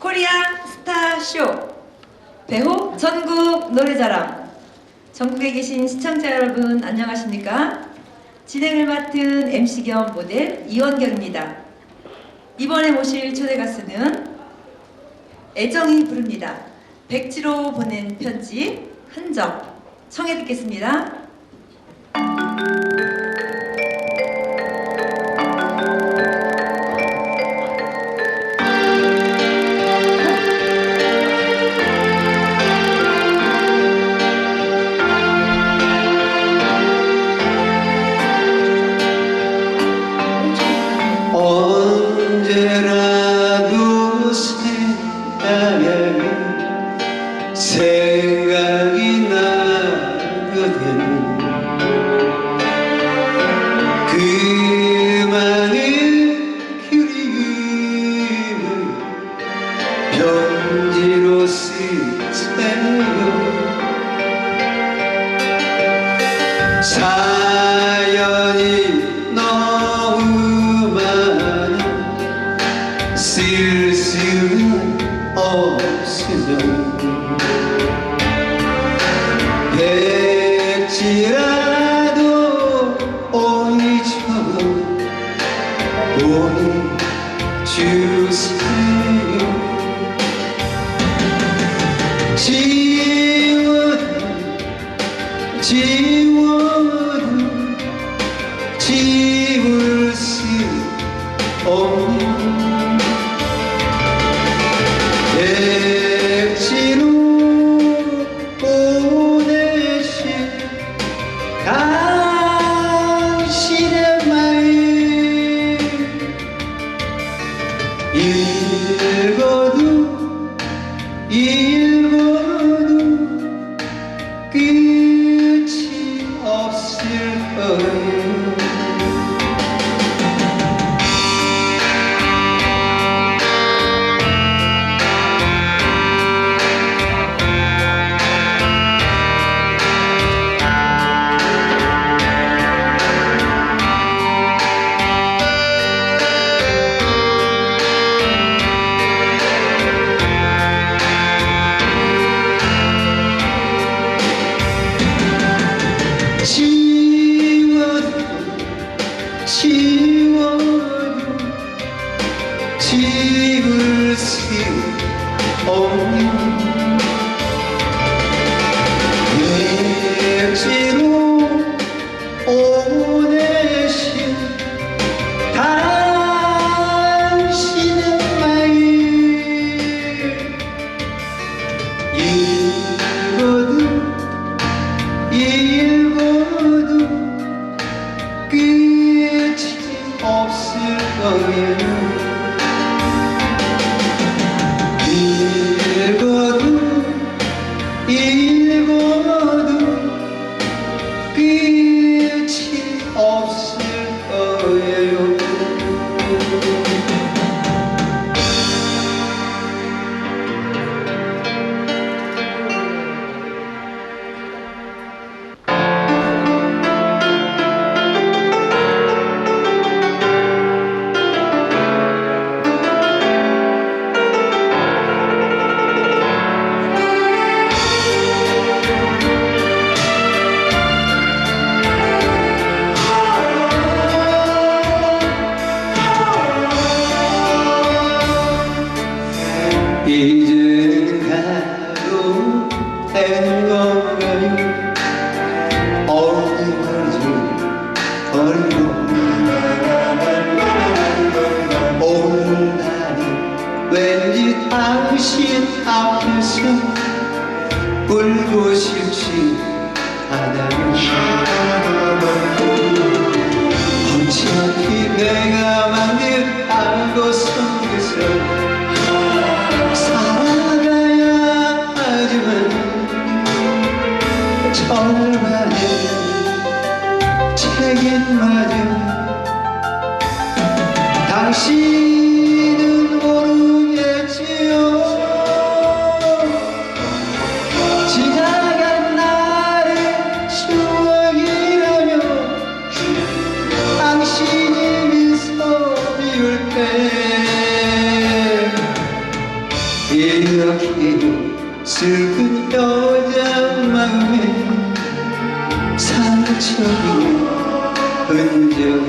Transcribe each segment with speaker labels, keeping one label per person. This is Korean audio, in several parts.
Speaker 1: 코리안 스타쇼 배호 전국 노래자랑 전국에 계신 시청자 여러분 안녕하십니까? 진행을 맡은 MC 겸 모델 이원경입니다. 이번에 모실 초대 가수는 애정이 부릅니다. 백지로 보낸 편지 흔적 청해 듣겠습니다.
Speaker 2: 그 많은 그리움을 편지로 쓰세요 사연이 너무 많아 쓸 수는 없으면 읽어도 읽어도 끝이 없을 거예요 지워도 지워도 지울 수 없는 백지 읽어도 끝이 없을 거예 가 당신은 모르겠지요. 지나간 날의 추억이라며 당신이 미소 지을 때 이렇게도 슬픈 여자 마음에 상처를 흔적을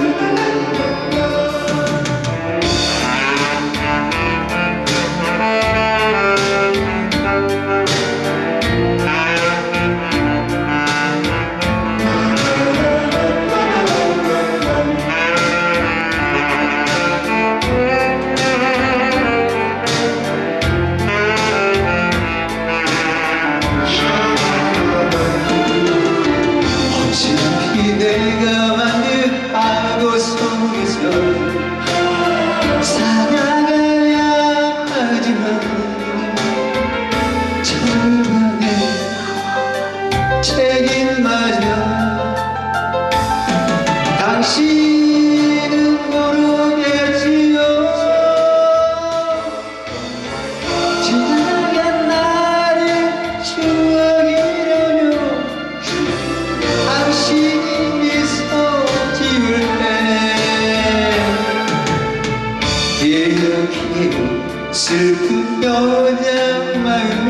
Speaker 2: 여자 마음에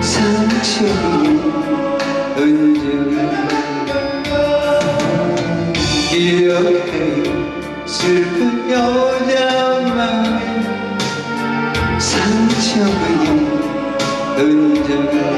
Speaker 2: 상처이 언제나 기억해요 슬픈 여자 마음에 상처이 언제나